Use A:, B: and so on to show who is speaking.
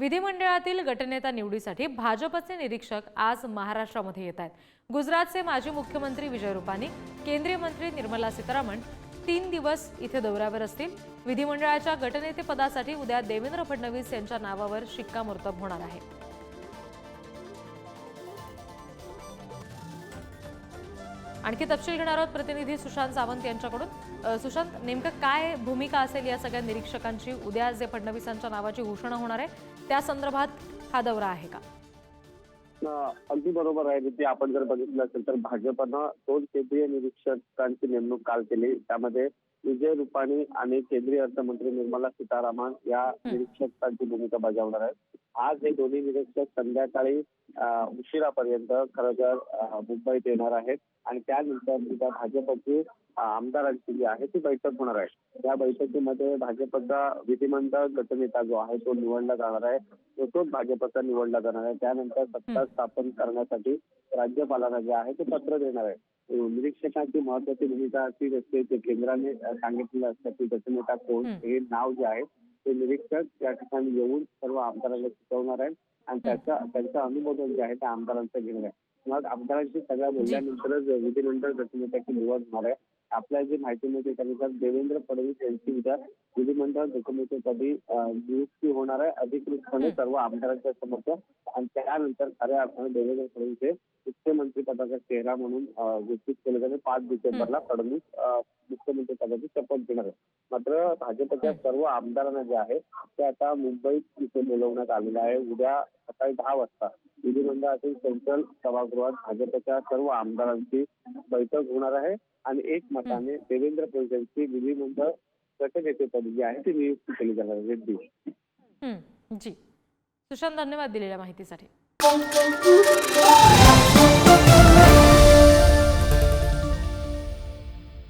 A: विधिमंडळातील गटनेता निवडीसाठी भाजपचे निरीक्षक आज महाराष्ट्रामध्ये येत आहेत. गुजरातचे माजी मुख्यमंत्री विजय रुपानी केंद्रीय मंत्री निर्मला सीतारामन तीन दिवस इथे दौऱ्यावर असतील. विधिमंडळाच्या गटनेतेपदासाठी उद्या देवेंद्र फडणवीस यांच्या नावावर शिक्कामोर्तब होणार आहे. आणखी तपशील घेणार आहोत प्रतिनिधी सुशांत सावंत यांच्याकडून. सुशांत नेमकं काय भूमिका असेल या सगळ्या निरीक्षकांची? उद्या जे फडणवीसांच्या नावाची घोषणा होणार आहे त्या संदर्भात हा दौरा आहे का?
B: अगदी बरोबर आहे. ते आपण जर बघितलं असेल तर भाजपनं दोन केंद्रीय निरीक्षकांची नेमणूक काल केली. त्यामध्ये विजय रुपाणी आणि केंद्रीय अर्थमंत्री निर्मला सीतारामन या निरीक्षकांची भूमिका बजावणार आहेत. आज हे दोन्ही निरीक्षक संध्याकाळी उशिरापर्यंत खरं तर मुंबईत येणार आहेत. आणि त्यानंतर उद्या भाजपची आमदारांची जी आहे ती बैठक होणार आहे. या बैठकीमध्ये भाजपचा विधिमंडळ गटनेता जो आहे तो निवडला जाणार आहे. तो तोच भाजपचा निवडला जाणार आहे. त्यानंतर सत्ता स्थापन करण्यासाठी राज्यपालांना जे आहे ते पत्र देणार आहे. निरीक्षकांची महत्वाची भूमिका अशी असते की केंद्राने सांगितलेलं असतं की गटनेता कोण.
A: हे
B: नाव जे आहे ते निरीक्षक या ठिकाणी येऊन सर्व आमदारांना शिकवणार आहे आणि त्याचा त्यांचं अनुमोदन जे आहे ते आमदारांचं घेणार आहे. मग आमदारांशी सगळ्या बोलल्यानंतरच विधिमंडळ गटनेत्याची निवड होणार आहे. आपल्याला जी माहिती मिळते त्यानुसार देवेंद्र फडणवीस यांची उद्या विधिमंडळ अं, नियुक्ती होणार आहे अधिकृतपणे. सर्व आमदारांच्या समोर आणि त्यानंतर खऱ्या अर्थाने देवेंद्र फडणवीस हे मुख्यमंत्री पदाचा चेहरा म्हणून घोषित केलं जाते. पाच डिसेंबरला फडणवीस मुख्यमंत्री पदाची शपथ घेणार आहे मात्र भाजपच्या सर्व आमदारांना जे आहे ते आता मुंबईत इथे बोलवण्यात आलेलं आहे. उद्या सकाळी दहा वाजता विधिमंडळातील सेंट्रल सभागृहात भाजपच्या सर्व आमदारांची बैठक होणार आहे. आणि एक मताने देवेंद्र फडणवीस यांची विधिमंडळ गटनेतेपदी जी आहे. ती नियुक्ती केली जाणार आहे रेड्डी.
A: हं, जी. सुशांत धन्यवाद दिलेल्या माहितीसाठी.